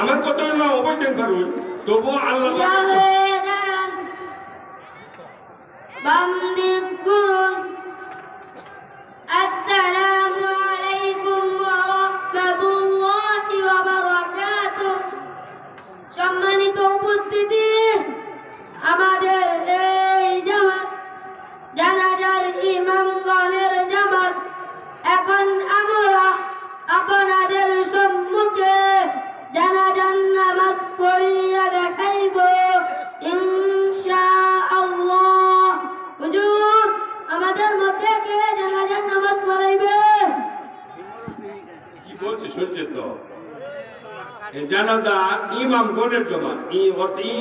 আমার কত না অবৈধ পারুন তবু আল্লাহ বাম দিক আসসালামু আলাইকুম ওয়া রাহমাতুল্লাহি ওয়া বারাকাতুহু। সম্মানিত উপস্থিতি, আমাদের জানাজা ইমাম গণের জমা ই অর্থ ই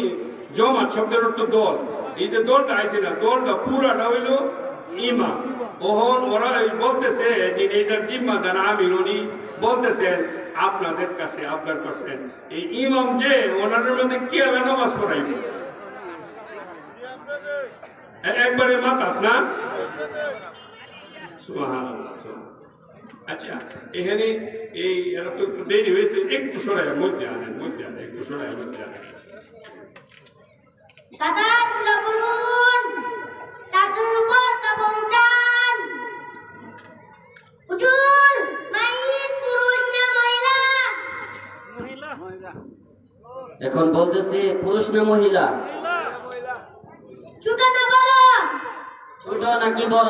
জমাত, শব্দের অর্থ দল। এই যে দলটা আইছে না, দলটা পুরাটা হইল ইমাম। ওহন ওরা বলতেছে যে এইটার জিম্মাদার আমির, উনি বলতেছেন, আপনাদের কাছে, আপনার কাছে। এই ইমাম যে ওনার মধ্যে কে আল্লাহ নামাজ পড়াইবে? একবারে মাথা না? সুবহানাল্লাহ। আচ্ছা এখানে এই এরা তো একটু দেরি হয়েছে একটু সরাই মধ্যে আনেন মধ্যে আনেন একটু সরাই মধ্যে আনেন। দাদা তাজুর উপর কাপড় উঠান। হুজুর মাইত পুরুষ না মহিলা? এখন বলতেছে পুরুষ না মহিলা। ছোট না বড়? ছোট নাকি বড়?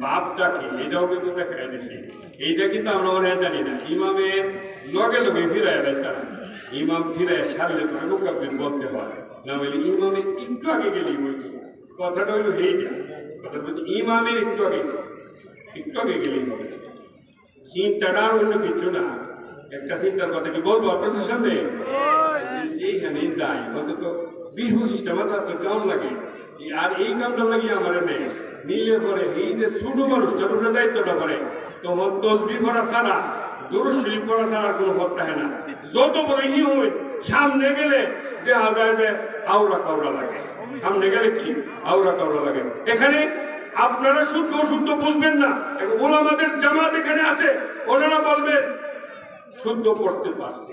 মুকাবিরের এটাও কিন্তু দেখা দিছি? এইটা কিন্তু আমরা অনেক জানি না। ইমামের লগে লগে ফিরায় দেয় ইমাম ফিরে সারলে তোকে মুকাবির বলতে হয়। না বলে ইমামে একটু আগে গেলি বলতো কথাটা হইল এইটা। কথা বলছি ইমামের একটু আগে একটু আগে গেলেই হবে। চিন্তাটা আর অন্য কিছু না। একটা চিন্তার কথা কি বলব আপনাদের সামনে? এইখানে যাই অন্তত বিশ পঁচিশটা মাথা তো কেমন লাগে? আর এই কামটা লাগিয়ে আমার নেই নিলে পরে এই যে ছোট মানুষটার উপরে দায়িত্বটা করে, তখন তসবি করা ছাড়া করা ছাড়া কোনো থাকে না। যত বড় হই সামনে গেলে যে কাউরা লাগে। সামনে গেলে কি? আউরা কাউরা লাগে। এখানে আপনারা শুদ্ধ অশুদ্ধ বুঝবেন না। ওলামাদের জামাত এখানে আছে, ওনারা বলবেন শুদ্ধ পড়তে পারছে।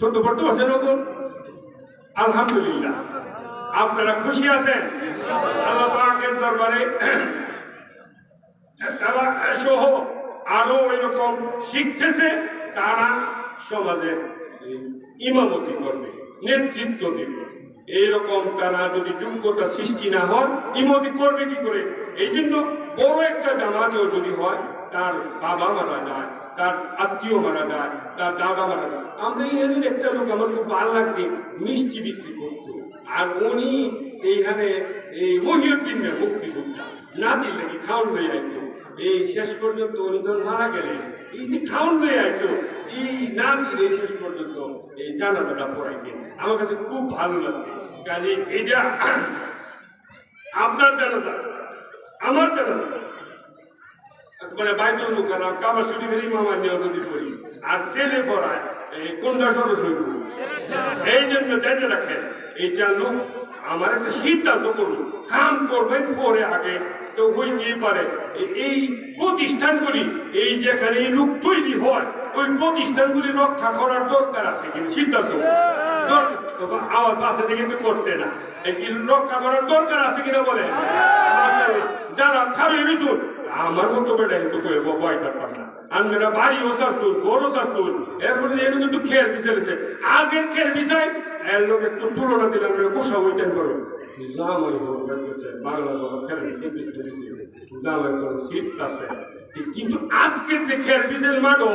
শুদ্ধ পড়তে পারছেন নতুন আলহামদুলিল্লাহ। আপনারা খুশি আছেন? আল্লাহ পাকের দরবারে তারা সহ আরও এরকম শিখতেছে, তারা সমাজে ইমামতি করবে, নেতৃত্ব দেবে। এইরকম তারা যদি যোগ্যতা সৃষ্টি না হয় ইমতি করবে কি করে? এই জন্য বড় একটা জামাতেও যদি হয়, তার বাবা মারা যায়। তার আত্মীয় মারা যায়, তার দাদা মারা যায়। আমরা এই একটা লোক, আমার খুব ভালো লাগছে, মিষ্টি বিক্রি করতো। আর উনি এইখানে এই মহিউদ্দিনের মুক্তিযোদ্ধা। না দিলে কি খাওয়ান লই আইতো। এই শেষ পর্যন্ত উনি যখন মারা গেলেন, এই যে খাওয়ান লই আইতো, এই না দিলে শেষ পর্যন্ত এই জানাজাটা পড়াইছে। আমার কাছে খুব ভালো লাগছে। কাজে এটা আপনার জানাজা, আমার জানাজা মানে আর ছেলে পড়ায়, এই কোনটা এই জন্য লোক আমার একটা সিদ্ধান্ত করুন, কাম করবেন পরে আগে, তো পারে। এই প্রতিষ্ঠানগুলি, এই যেখানে এই লোক তৈরি হয়, ওই প্রতিষ্ঠানগুলি রক্ষা করার দরকার আছে কিন্তু সিদ্ধান্ত। আওয়াজ পাশে থেকে কিন্তু করছে না। রক্ষা করার দরকার আছে কিনা বলে যারা খাবে রুজুন আমার মতো বেটা কিন্তু কয়ে বয়টার পার না। আমরা ভাই ওসার চুল গরু ওসার এর কিন্তু খেয়াল বিছাইছে আগের খেয়াল বিছাই এর লোক একটু তুলনা দিলাম কোষা হইতেন করো। জামাই হোক, দেখতেছে, বাংলা বাবা খেলে জামাই করে শীত আছে। কিন্তু আজকের যে খেয়াল বিছাইল মাঠও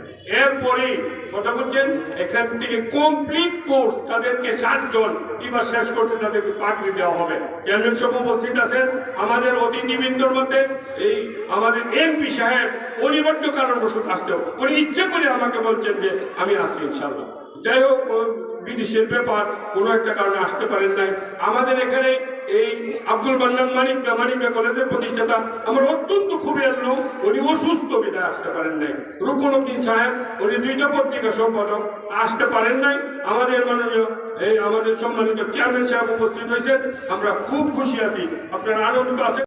এরপরে কথা বলছেন, এখান থেকে কমপ্লিট কোর্স তাদেরকে সাতজন এবার শেষ করতে তাদেরকে পাকড়ি দেওয়া হবে। চেয়ারম্যান সব উপস্থিত আছেন আমাদের অতিথিবৃন্দর মধ্যে এই আমাদের এমপি সাহেব অনিবার্য কারণবশত আসতেও, উনি ইচ্ছে করে আমাকে বলছেন যে আমি আসছি ইনশাল্লাহ যাই হোক, বিদেশের ব্যাপার, কোনো একটা কারণে আসতে পারেন নাই। আমাদের এখানে এই আব্দুল মানিক না কলেজের প্রতিষ্ঠাতা। আমার অত্যন্ত লোক, উনি অসুস্থ আসতে পারেন নাই। রুকনুদ্দিন সাহেব, উনি দুইটা পত্রিকা সম্পাদক, আসতে পারেন নাই। আমাদের মাননীয়, এই আমাদের সম্মানিত চেয়ারম্যান সাহেব উপস্থিত হয়েছেন। আমরা খুব খুশি আছি। আপনারা আনন্দ আছেন